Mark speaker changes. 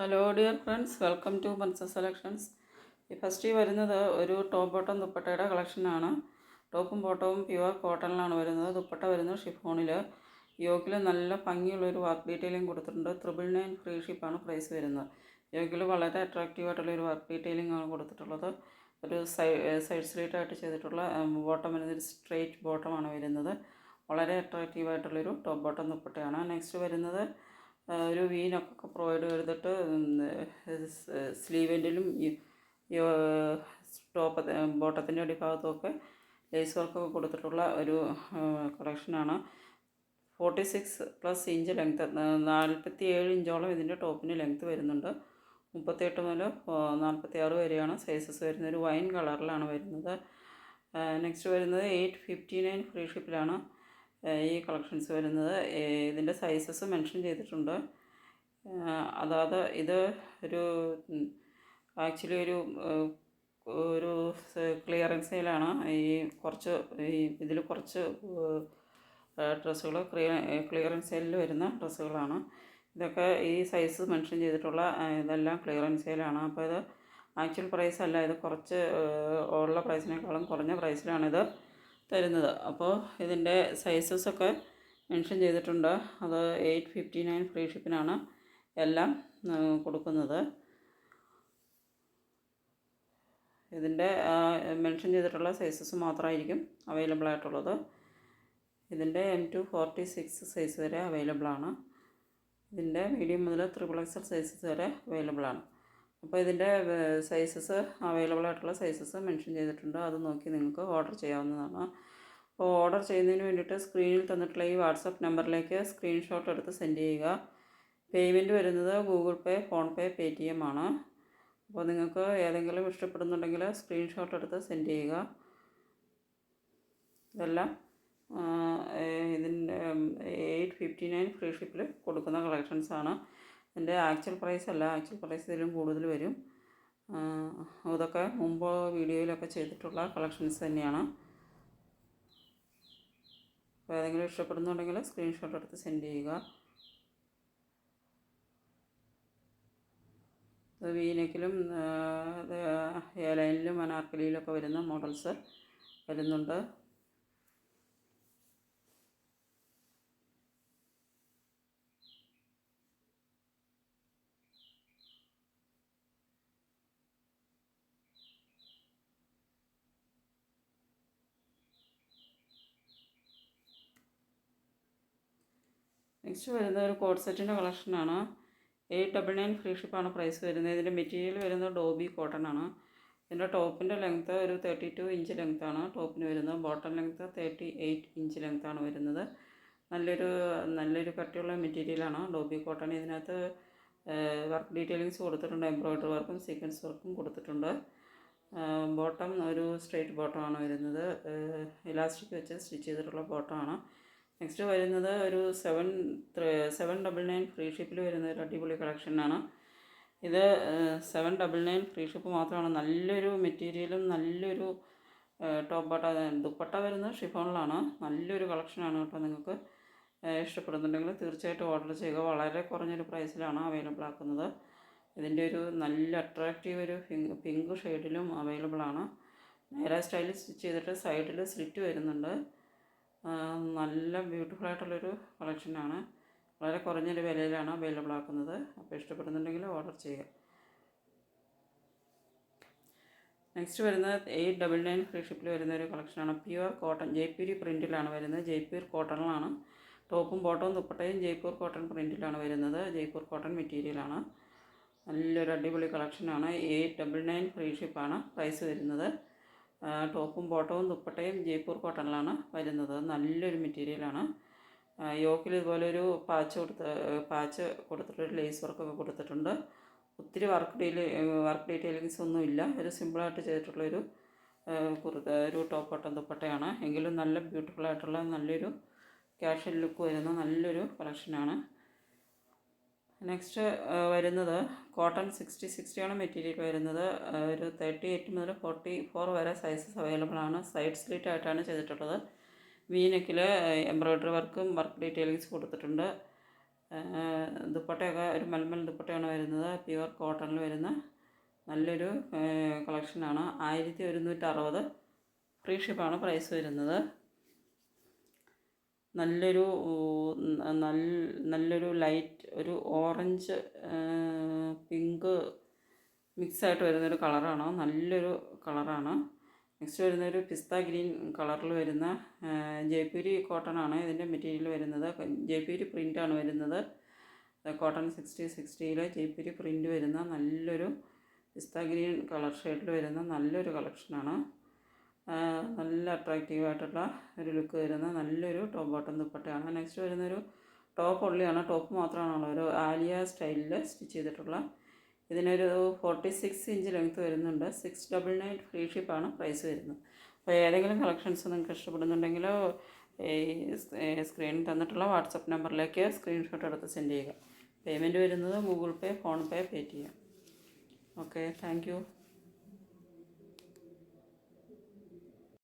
Speaker 1: Hello dear friends welcome to Mansa selections ഈ first വരുന്നത് ഒരു ടോപ്പ് ബോട്ടം ദുപ്പട്ടയുടെ കളക്ഷനാണ് ടോപ്പും ബോട്ടവും പ്യുവർ കോട്ടണിലാണ് വരുന്നത്. ദുപ്പട്ട വരുന്നത് ഷിഫോണിൽ യോക്കിൽ നല്ല ഭംഗിയുള്ളൊരു വർക്ക് ഡീറ്റെയിലിംഗ് കൊടുത്തിട്ടുണ്ട്. ത്രിബിൾ നയൻ ഫ്രീ ഷിപ്പാണ് പ്രൈസ് വരുന്നത്. യോക്കിൽ വളരെ അട്രാക്റ്റീവ് ആയിട്ടുള്ള ഒരു വർക്ക് ഡീറ്റെയിലിംഗ് ആണ് കൊടുത്തിട്ടുള്ളത്. ഒരു സൈഡ് സ്ലീറ്റ് ആയിട്ട് ചെയ്തിട്ടുള്ള ബോട്ടം വരുന്നത് ഒരു സ്ട്രെയിറ്റ് ബോട്ടമാണ് വരുന്നത്. വളരെ അട്രാക്റ്റീവ് ആയിട്ടുള്ളൊരു ടോപ്പ് ബോട്ടം ദുപ്പട്ടയാണ്. നെക്സ്റ്റ് വരുന്നത് ഒരു വീനൊക്കെ പ്രൊവൈഡ് ചെയ്തിട്ട് സ്ലീവെന്റിലും ടോപ്പ് ബോട്ടത്തിന്റെ അടിഭാഗത്തുമൊക്കെ ലേസ് വർക്കൊക്കെ കൊടുത്തിട്ടുള്ള ഒരു കളക്ഷനാണ്. Forty six plus inch length നാൽപ്പത്തി ഏഴ് ഇഞ്ചോളം ഇതിന്റെ ടോപ്പിന് ലെങ്ത്ത് വരുന്നുണ്ട്. മുപ്പത്തിയെട്ട് മുതൽ നാൽപ്പത്തി ആറ് വരെയാണ് സൈസസ് വരുന്നത്. ഒരു വൈൻ കളറിലാണ് വരുന്നത്. നെക്സ്റ്റ് വരുന്നത് എയ്റ്റ് ഫിഫ്റ്റി നയൻ ഫ്രീ ഷിപ്പിലാണ്. ഈ കളക്ഷൻസ് വരുന്നത് ഇതിന്റെ സൈസസ് മെൻഷൻ ചെയ്തിട്ടുണ്ട്. അതാത് ഇത് ഒരു ആക്ച്വലി ഒരു ഒരു ക്ലിയറൻസ് സെയിലാണ് ഈ കുറച്ച് ഈ ഇതിൽ കുറച്ച് ഡ്രസ്സുകൾ ക്ലിയറൻസ് സെയിലിൽ വരുന്ന ഡ്രസ്സുകളാണ്. ഇതൊക്കെ ഈ സൈസ് മെൻഷൻ ചെയ്തിട്ടുള്ള ഇതെല്ലാം ക്ലിയറൻസ് സെയിലാണ് അപ്പോൾ ഇത് ആക്ച്വൽ പ്രൈസ് അല്ല ഇത് കുറച്ച് ഉള്ള പ്രൈസിനേക്കാളും കുറഞ്ഞ പ്രൈസിലാണിത് തരുന്നത്. അപ്പോൾ ഇതിന്റെ സൈസസൊക്കെ മെൻഷൻ ചെയ്തിട്ടുണ്ട്. അത് എയ്റ്റ് ഫിഫ്റ്റി നയൻ ഫ്രീ ഷിപ്പിനാണ് എല്ലാം കൊടുക്കുന്നത്. ഇതിന്റെ മെൻഷൻ ചെയ്തിട്ടുള്ള സൈസസ് മാത്രമായിരിക്കും അവൈലബിൾ ആയിട്ടുള്ളത്. ഇതിന്റെ M to forty six size വരെ അവൈലബിൾ ആണ്. ഇതിന്റെ മീഡിയം മുതൽ ത്രിപിൾ എക്സൽ സൈസസ് വരെ അവൈലബിൾ ആണ്. അപ്പോൾ ഇതിന്റെ സൈസസ് അവൈലബിൾ ആയിട്ടുള്ള സൈസസ് മെൻഷൻ ചെയ്തിട്ടുണ്ട്. അത് നോക്കി നിങ്ങൾക്ക് ഓർഡർ ചെയ്യാവുന്നതാണ്. അപ്പോൾ ഓർഡർ ചെയ്യുന്നതിന് വേണ്ടിയിട്ട് സ്ക്രീനിൽ തന്നിട്ടുള്ള ഈ വാട്സപ്പ് നമ്പറിലേക്ക് സ്ക്രീൻഷോട്ട് എടുത്ത് സെൻഡ് ചെയ്യുക. പേയ്മെന്റ് വരുന്നത് Google Pay PhonePe T M ആണ്. അപ്പോൾ നിങ്ങൾക്ക് ഏതെങ്കിലും ഇഷ്ടപ്പെടുന്നുണ്ടെങ്കിൽ സ്ക്രീൻഷോട്ട് എടുത്ത് സെൻഡ് ചെയ്യുക. ഇതെല്ലാം ഇതിന്റെ എയ്റ്റ് ഫിഫ്റ്റി നയൻ ഫ്രീ ഷിപ്പിൽ കൊടുക്കുന്ന കളക്ഷൻസാണ് ഇതിന്റെ ആക്ച്വൽ പ്രൈസ് അല്ല ആക്ച്വൽ പ്രൈസ് ഇതിലും കൂടുതൽ വരും. അതൊക്കെ മുമ്പ് വീഡിയോയിലൊക്കെ ചെയ്തിട്ടുള്ള കളക്ഷൻസ് തന്നെയാണ്. അപ്പോൾ ഏതെങ്കിലും ഇഷ്ടപ്പെടുന്നുണ്ടെങ്കിൽ സ്ക്രീൻഷോട്ട് എടുത്ത് സെൻഡ് ചെയ്യുക. വീനക്കിലും ഏലൈനിലും അനാർക്കലിയിലൊക്കെ വരുന്ന മോഡൽസ് വരുന്നുണ്ട്. നെക്സ്റ്റ് വരുന്ന ഒരു കോഡ് സെറ്റിന്റെ കളക്ഷനാണ്. എയ്റ്റ് ഡബിൾ നയൻ ഫ്രീ ഷിപ്പാണ് പ്രൈസ് വരുന്നത്. ഇതിന്റെ മെറ്റീരിയൽ വരുന്നത് ഡോബി കോട്ടൺ ആണ്. ഇതിന്റെ ടോപ്പിന്റെ ലെങ്ത്ത് ഒരു തേർട്ടി ടു ഇഞ്ച് ലെങ്ത്താണ് ടോപ്പിന് വരുന്നത് bottom length thirty eight inch ലെങ്ത്താണ് വരുന്നത്. നല്ലൊരു നല്ലൊരു കട്ടിയുള്ള മെറ്റീരിയലാണ് ഡോബി കോട്ടൺ ഇതിനകത്ത് വർക്ക് ഡീറ്റെയിലിങ്സ് കൊടുത്തിട്ടുണ്ട്. എംബ്രോയ്ഡറി വർക്കും സീക്വൻസ് വർക്കും കൊടുത്തിട്ടുണ്ട്. ബോട്ടം ഒരു സ്ട്രെയിറ്റ് ബോട്ടമാണ് വരുന്നത്. ഇലാസ്റ്റിക് വെച്ച് സ്റ്റിച്ച് ചെയ്തിട്ടുള്ള ബോട്ടമാണ് നെക്സ്റ്റ് വരുന്നത് ഒരു seven seven double nine free ഷിപ്പിൽ വരുന്ന ഒരു അടിപൊളി കളക്ഷനാണ്. ഇത് seven double nine free ship മാത്രമാണ്. നല്ലൊരു മെറ്റീരിയലും നല്ലൊരു ടോപ്പ് ബട്ട ദുപ്പട്ട വരുന്നത് ഷിഫോണിലാണ്. നല്ലൊരു കളക്ഷനാണ് കേട്ടോ നിങ്ങൾക്ക് ഇഷ്ടപ്പെടുന്നുണ്ടെങ്കിൽ തീർച്ചയായിട്ടും ഓർഡർ ചെയ്യുക. വളരെ കുറഞ്ഞൊരു പ്രൈസിലാണ് അവൈലബിൾ ആക്കുന്നത്. ഇതിന്റെ ഒരു നല്ല അട്രാക്റ്റീവ് ഒരു പിങ്ക് ഷെയ്ഡിലും അവൈലബിൾ ആണ്. നേരെ സ്റ്റൈലിൽ സ്റ്റിച്ച് ചെയ്തിട്ട് സൈഡിൽ സ്ലിറ്റ് വരുന്നുണ്ട്. നല്ല ബ്യൂട്ടിഫുൾ ആയിട്ടുള്ളൊരു കളക്ഷനാണ് വളരെ കുറഞ്ഞൊരു വിലയിലാണ് അവൈലബിൾ ആക്കുന്നത്. അപ്പോൾ ഇഷ്ടപ്പെടുന്നുണ്ടെങ്കിൽ ഓർഡർ ചെയ്യുക. നെക്സ്റ്റ് വരുന്നത് എയ്റ്റ് ഡബിൾ നയൻ ഫ്രീ ഷിപ്പിൽ വരുന്ന ഒരു കളക്ഷനാണ് പ്യുവർ കോട്ടൺ ജയ്പൂരി പ്രിന്റിലാണ് വരുന്നത്. ജയ്പൂർ കോട്ടണിലാണ് ടോപ്പും ബോട്ടവും ദുപ്പട്ടയും ജയ്പൂർ കോട്ടൺ പ്രിന്റിലാണ് വരുന്നത്. ജയ്പൂർ കോട്ടൺ മെറ്റീരിയലാണ് നല്ലൊരു അടിപൊളി കളക്ഷനാണ് എയ്റ്റ് ഡബിൾ നയൻ ഫ്രീ ഷിപ്പാണ് പ്രൈസ് വരുന്നത്. ടോപ്പും ബോട്ടവും ദുപ്പട്ടയും ജയ്പൂർ കോട്ടണിലാണ് വരുന്നത്. നല്ലൊരു മെറ്റീരിയലാണ്. യോക്കിൽ ഇതുപോലെ ഒരു പാച്ച് കൊടുത്ത് പാച്ച് കൊടുത്തിട്ടൊരു ലേസ് വർക്കൊക്കെ കൊടുത്തിട്ടുണ്ട്. ഒത്തിരി വർക്ക് ഡീൽ വർക്ക് ഡീറ്റെയിലിങ്സ് ഒന്നും ഇല്ല. ഒരു സിമ്പിളായിട്ട് ചെയ്തിട്ടുള്ളൊരു കുറു ഒരു ടോപ്പ് ബട്ടൺ ദുപ്പട്ടയാണ്. എങ്കിലും നല്ല ബ്യൂട്ടിഫുൾ ആയിട്ടുള്ള നല്ലൊരു ക്യാഷ്വൽ ലുക്ക് വരുന്ന നല്ലൊരു കളക്ഷനാണ് നെക്സ്റ്റ് വരുന്നത് കോട്ടൺ സിക്സ്റ്റി സിക്സ്റ്റിയാണ് മെറ്റീരിയൽ വരുന്നത്. ഒരു തേർട്ടി എയ്റ്റ് മുതൽ ഫോർട്ടി ഫോർ വരെ സൈസസ് അവൈലബിൾ ആണ്. സൈഡ് സ്ലിറ്റ് ആയിട്ടാണ് ചെയ്തിട്ടുള്ളത്. വീനക്കിൽ നെക്കിൽ എംബ്രോയ്ഡറി വർക്കും വർക്ക് ഡീറ്റെയിൽസ് കൊടുത്തിട്ടുണ്ട്. ദുപ്പട്ടയൊക്കെ ഒരു മൽമൽ ദുപ്പട്ടയാണ് വരുന്നത്. പ്യുവർ കോട്ടണിൽ വരുന്ന നല്ലൊരു കളക്ഷനാണ് ആയിരത്തി ഒരുന്നൂറ്ററുപത് ഫ്രീ ഷിപ്പാണ് പ്രൈസ് വരുന്നത്. നല്ലൊരു നല്ല നല്ലൊരു ലൈറ്റ് ഒരു ഓറഞ്ച് പിങ്ക് മിക്സായിട്ട് വരുന്നൊരു കളറാണ്. നല്ലൊരു കളറാണ്. നെക്സ്റ്റ് വരുന്നൊരു പിസ്ത ഗ്രീൻ കളറിൽ വരുന്ന ജയ്പൂരി കോട്ടൺ ആണ് ഇതിന്റെ മെറ്റീരിയൽ വരുന്നത്. ജയ്പൂരി ആണ് വരുന്നത്. കോട്ടൺ സിക്സ്റ്റി സിക്സ്റ്റിയിൽ ജയ്പൂരി പ്രിന്റ് വരുന്ന നല്ലൊരു പിസ്ത ഗ്രീൻ കളർ ഷെയ്ഡിൽ വരുന്ന നല്ലൊരു കളക്ഷനാണ്. നല്ല അട്രാക്റ്റീവ് ആയിട്ടുള്ള ഒരു ലുക്ക് വരുന്ന നല്ലൊരു ടോപ്പ് ബോട്ടം ദുപ്പട്ടയാണ്. നെക്സ്റ്റ് വരുന്നൊരു ടോപ്പ് ഉള്ളിയാണ്. ടോപ്പ് മാത്രമാണുള്ളത്. ഒരു ആലിയ സ്റ്റൈലിൽ സ്റ്റിച്ച് ചെയ്തിട്ടുള്ള. ഇതിനൊരു ഫോർട്ടി സിക്സ് ഇഞ്ച് ലെങ്ത്ത് വരുന്നുണ്ട് സിക്സ് ഡബിൾ നയൻ ഫ്രീ ഷിപ്പാണ് പ്രൈസ് വരുന്നത്. അപ്പോൾ ഏതെങ്കിലും കളക്ഷൻസ് നിങ്ങൾക്ക് ഇഷ്ടപ്പെടുന്നുണ്ടെങ്കിൽ ഈ സ്ക്രീനിൽ തന്നിട്ടുള്ള വാട്സപ്പ് നമ്പറിലേക്ക് സ്ക്രീൻഷോട്ട് എടുത്ത് സെൻഡ് ചെയ്യുക. പേയ്മെന്റ് വരുന്നത് Google Pay PhonePe Paytm okay thank